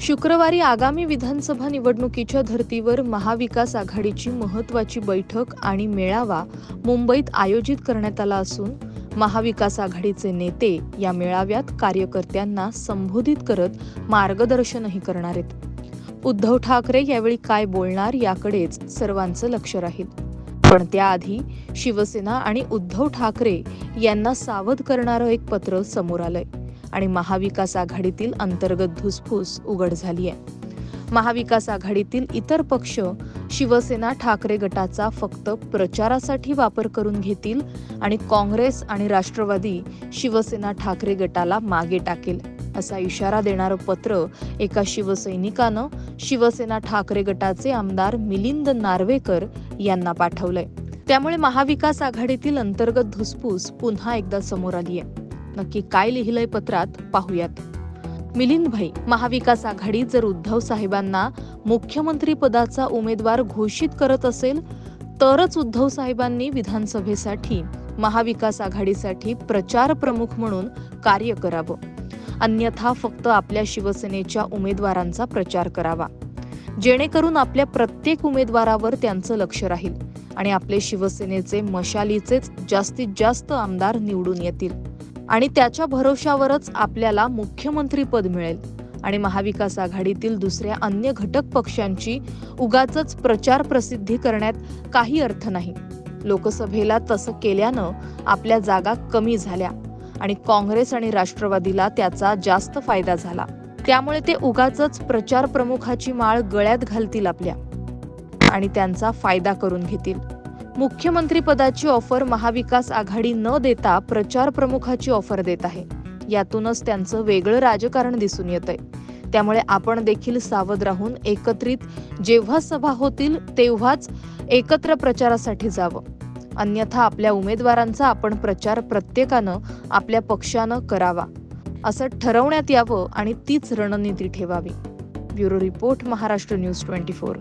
शुक्रवारी आगामी विधानसभा निवडणुकीच्या धर्तीवर महाविकास आघाडीची महत्वाची बैठक आणि मेळावा मुंबईत आयोजित करण्यात आला असून महाविकास आघाडीचे नेते या मेळाव्यात कार्यकर्त्यांना संबोधित करत मार्गदर्शनही करणार आहेत. उद्धव ठाकरे यावेळी काय बोलणार याकडेच सर्वांचं लक्ष राहील. पण त्याआधी शिवसेना आणि उद्धव ठाकरे यांना सावध करणारं एक पत्र समोर आलंय. आणि महाविकास आघाडीतील अंतर्गत धुसफूस उघड झाली आहे महाविकास आघाडीतील इतर पक्ष शिवसेना ठाकरे गटाचा फक्त प्रचारासाठी वापर करून घेतील आणि काँग्रेस आणि राष्ट्रवादी शिवसेना ठाकरे गटाला मागे टाकेल असा इशारा देणारं पत्र एका शिवसैनिकानं शिवसेना ठाकरे गटाचे आमदार मिलिंद नार्वेकर यांना पाठवलंय. त्यामुळे महाविकास आघाडीतील अंतर्गत धुसफूस पुन्हा एकदा समोर आली आहे नक्की काय लिहिलंय पत्रात पाहूयात. मिलिंद भाई महाविकास आघाडी जर उद्धव साहेबांना मुख्यमंत्री पदाचा उमेदवार घोषित करत असेल तरच उद्धव साहेबांनी विधानसभेसाठी महाविकास आघाडीसाठी प्रचार प्रमुख म्हणून कार्य करावं. अन्यथा फक्त आपल्या शिवसेनेच्या उमेदवारांचा प्रचार करावा. जेणेकरून आपल्या प्रत्येक उमेदवारावर त्यांचं लक्ष राहील आणि आपले शिवसेनेचे मशालीचेच जास्तीत जास्त आमदार निवडून येतील. आणि त्याच्या भरोशावरच आपल्याला मुख्यमंत्री पद मिळेल. आणि महाविकास आघाडीतील दुसऱ्या अन्य घटक पक्षांची उगाच प्रचार प्रसिद्धी करण्यात काही अर्थ नाही. लोकसभेला तसं केल्यानं आपल्या जागा कमी झाल्या आणि काँग्रेस आणि राष्ट्रवादीला त्याचा जास्त फायदा झाला. त्यामुळे ते उगाच प्रचार प्रमुखाची माळ गळ्यात घालतील आपल्या. आणि त्यांचा फायदा करून घेतील. मुख्यमंत्रीपदाची ऑफर महाविकास आघाडी न देता प्रचार प्रमुखाची ऑफर देत आहे. यातूनच त्यांचं वेगळं राजकारण दिसून येत आहे त्यामुळे आपण देखील सावध राहून एकत्रित जेव्हा सभा होतील तेव्हाच एकत्र प्रचारासाठी जावं. अन्यथा आपल्या उमेदवारांचा आपण प्रचार प्रत्येकानं आपल्या पक्षानं करावा. असं ठरवण्यात यावं आणि तीच रणनीती ठेवावी. Bureau report Maharashtra news twenty four.